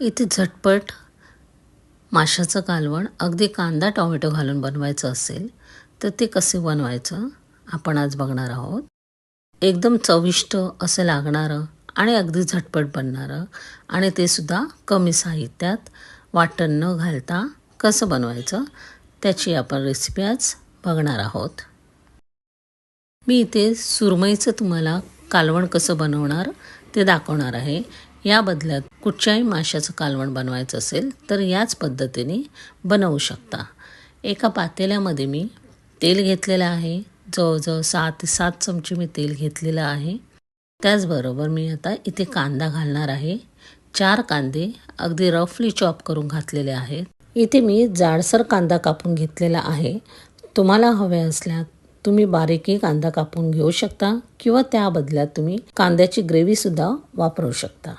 इथे झटपट माशाचं कालवण. अगदी कांदा टोमॅटो घालून बनवायचं असेल तर ते कसे बनवायचं आपण आज बघणार आहोत. एकदम चविष्ट असं लागणारं आणि अगदी झटपट बनणारं आणि ते सुद्धा कमी साहित्यात वाटण न घालता कसं बनवायचं त्याची आपण रेसिपी आज बघणार आहोत. मी इथे सुरमईचं तुम्हाला कालवण कसं बनवणार ते दाखवणार आहे. या बदल्यात कुठच्याही माशाचं कालवण बनवायचं असेल तर याच पद्धतीने बनवू शकता. एका पातेल्यामध्ये मी तेल घेतलेलं आहे. जवळजवळ सहा ते सात चमचे मी तेल घेतलेलं आहे. त्याचबरोबर मी आता इथे कांदा घालणार आहे. चार कांदे अगदी रफली चॉप करून घातलेले आहेत. इथे मी जाडसर कांदा कापून घेतलेला आहे. तुम्हाला हवे असल्यास तुम्ही बारीकही कांदा कापून घेऊ शकता किंवा त्या बदल्यात तुम्ही कांद्याची ग्रेव्हीसुद्धा वापरू शकता.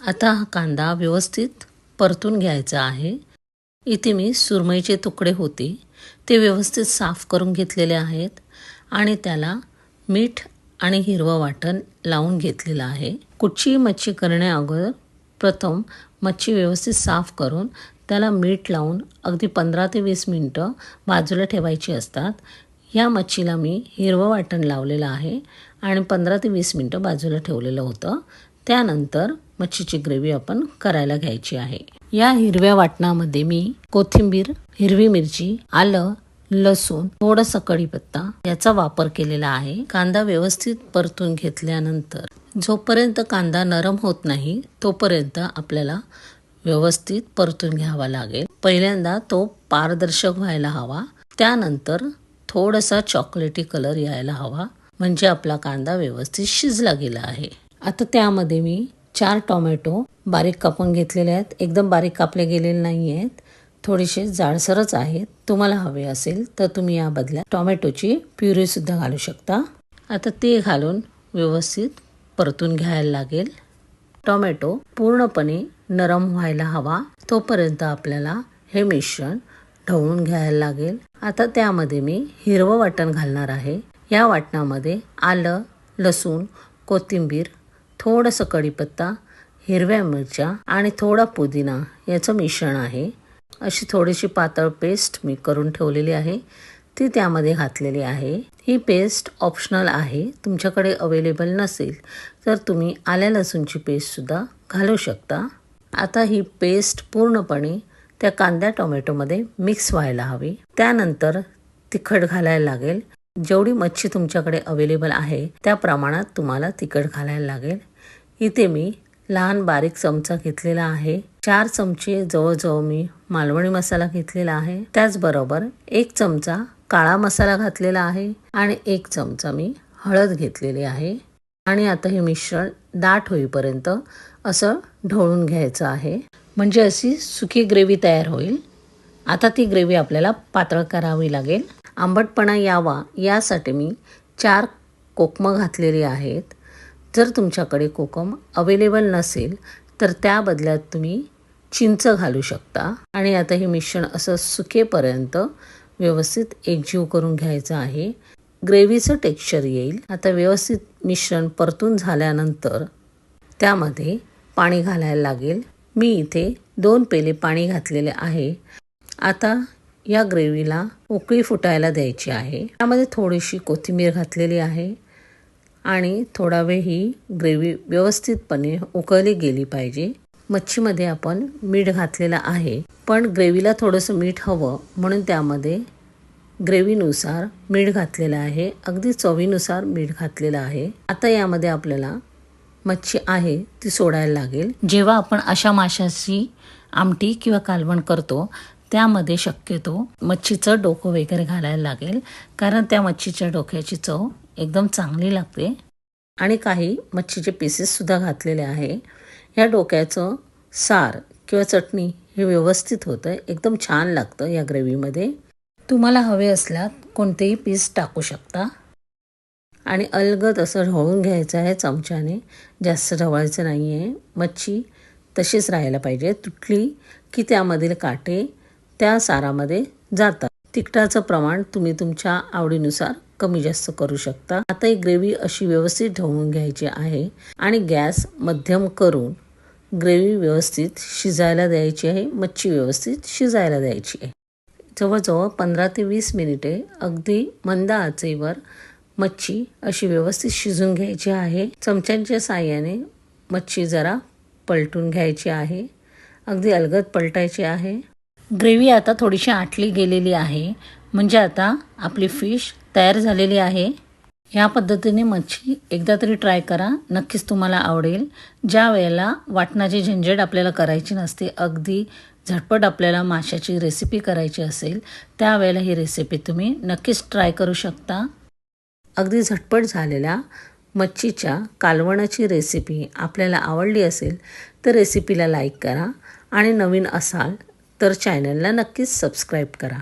आता हा कांदा व्यवस्थित परतून घ्यायचा आहे. इथे मी सुरमईचे तुकडे होते ते व्यवस्थित साफ करून घेतलेले आहेत आणि त्याला मीठ आणि हिरवं वाटण लावून घेतलेलं आहे. कुठचीही मच्छी करण्याअगोदर प्रथम मच्छी व्यवस्थित साफ करून त्याला मीठ लावून अगदी पंधरा ते वीस मिनटं बाजूला ठेवायची असतात. या मच्छीला मी हिरवं वाटण लावलेलं आहे आणि पंधरा ते वीस मिनटं बाजूला ठेवलेलं होतं. त्यानंतर मच्छीची ग्रेव्ही आपण करायला घ्यायची आहे. या हिरव्या वाटणामध्ये मी कोथिंबीर हिरवी मिरची आलं लसूण थोडासा कढीपत्ता याचा वापर केलेला आहे. कांदा व्यवस्थित परतून घेतल्यानंतर जोपर्यंत कांदा नरम होत नाही तोपर्यंत आपल्याला व्यवस्थित परतून घ्यावा लागेल. पहिल्यांदा तो पारदर्शक व्हायला हवा. त्यानंतर थोडासा चॉकलेटी कलर यायला हवा म्हणजे आपला कांदा व्यवस्थित शिजला गेला आहे. आता त्यामध्ये मी चार टोमॅटो बारीक कापून घेतलेले आहेत. एकदम बारीक कापले गेलेले नाही आहेत थोडेसे जाडसरच आहेत. तुम्हाला हवे असेल तर तुम्ही या बदल्यात टोमॅटोची प्युरीसुद्धा घालू शकता. आता ते घालून व्यवस्थित परतून घ्यायला लागेल. टोमॅटो पूर्णपणे नरम व्हायला हवा. तोपर्यंत आपल्याला हे मिश्रण ढवळून घ्यायला लागेल. आता त्यामध्ये मी हिरवं वाटण घालणार आहे. या वाटणामध्ये आलं लसूण कोथिंबीर थोडंसं कढीपत्ता हिरव्या मिरच्या आणि थोडा पुदिना याचं मिश्रण आहे. अशी थोडीशी पातळ पेस्ट मी करून ठेवलेली आहे. ती त्यामध्ये घातलेली आहे. ही पेस्ट ऑप्शनल आहे. तुमच्याकडे अवेलेबल नसेल तर तुम्ही आल्या लसूणची पेस्टसुद्धा घालू शकता. आता ही पेस्ट पूर्णपणे त्या कांद्या टोमॅटोमध्ये मिक्स व्हायला हवी. त्यानंतर तिखट घालायला लागेल. जेवढी मच्छी तुमच्याकडे अवेलेबल आहे त्या प्रमाणात तुम्हाला तिखट घालायला लागेल. इथे मी लहान बारीक चमचा घेतलेला आहे. चार चमचे जवळजवळ मी मालवणी मसाला घेतलेला आहे. त्याचबरोबर एक चमचा काळा मसाला घातलेला आहे आणि एक चमचा मी हळद घेतलेली आहे. आणि आता हे मिश्रण दाट होईपर्यंत असं ढवळून घ्यायचं आहे. म्हणजे अशी सुकी ग्रेव्ही तयार होईल. आता ती ग्रेव्ही आपल्याला पातळ करावी लागेल. आंबटपणा यावा यासाठी मी चार कोकमं घातलेली आहेत. जर तुमच्याकडे कोकम अवेलेबल नसेल तर त्या बदल्यात तुम्ही चिंच घालू शकता. आणि आता हे मिश्रण असं सुकेपर्यंत व्यवस्थित एकजीव करून घ्यायचं आहे. ग्रेव्हीचं टेक्स्चर येईल. आता व्यवस्थित मिश्रण परतून झाल्यानंतर त्यामध्ये पाणी घालायला लागेल. मी इथे दोन पेले पाणी घातलेले आहे. आता या ग्रेव्हीला उकळी फुटायला द्यायची आहे. त्यामध्ये थोडीशी कोथिंबीर घातलेली आहे आणि थोडा वेळ ही ग्रेव्ही व्यवस्थितपणे उकळली गेली पाहिजे. मच्छीमध्ये आपण मीठ घातलेलं आहे. पण ग्रेव्हीला थोडंसं मीठ हवं म्हणून त्यामध्ये ग्रेव्हीनुसार मीठ घातलेलं आहे. अगदी चवीनुसार मीठ घातलेलं आहे. आता यामध्ये आपल्याला मच्छी आहे ती सोडायला लागेल. जेव्हा आपण अशा माशाची आमटी किंवा कालवण करतो त्यामध्ये शक्यतो मच्छीचं डोकं वगैरे घालायला लागेल कारण त्या मच्छीच्या डोक्याची चव एकदम चांगली लागते. आणि काही मच्छीचे पीसेससुद्धा घातलेले आहे. या डोक्याचं सार किंवा चटणी हे व्यवस्थित होतं एकदम छान लागतं या ग्रेव्हीमध्ये. तुम्हाला हवे असल्यास कोणतेही पीस टाकू शकता. आणि अलगद असं ढवळून घ्यायचं आहे चमच्याने जास्त ढवळायचं नाही आहे मच्छी तशीच राहायला पाहिजे. तुटली की त्यामधील काटे त्या सारामध्ये जातात. तिखटाचं प्रमाण तुम्ही तुमच्या आवडीनुसार कमी जास्त करू शकता. आता ही ग्रेव्ही अशी व्यवस्थित ढवळून घ्यायची आहे आणि गॅस मध्यम करून ग्रेव्ही व्यवस्थित शिजायला द्यायची आहे. मच्छी व्यवस्थित शिजायला द्यायची आहे. जवळजवळ पंधरा ते वीस मिनिटे अगदी मंद आचेवर मच्छी अशी व्यवस्थित शिजून घ्यायची आहे. चमच्यांच्या साह्याने मच्छी जरा पलटून घ्यायची आहे. अगदी अलगद पलटायची आहे. ग्रेव्ही आता थोडीशी आटली गेलेली आहे. म्हणजे आता आपली फिश तयार झालेली आहे. ह्या पद्धतीने मच्छी एकदा तरी ट्राय करा. नक्कीच तुम्हाला आवडेल. ज्या वेळेला वाटणाची झंझट आपल्याला करायची नसते अगदी झटपट आपल्याला माशाची रेसिपी करायची असेल त्यावेळेला ही रेसिपी तुम्ही नक्कीच ट्राय करू शकता. अगदी झटपट झालेल्या मच्छीच्या कालवणाची रेसिपी आपल्याला आवडली असेल तर रेसिपीला लाईक करा. आणि नवीन असाल तर चॅनलला नक्कीच सबस्क्राईब करा.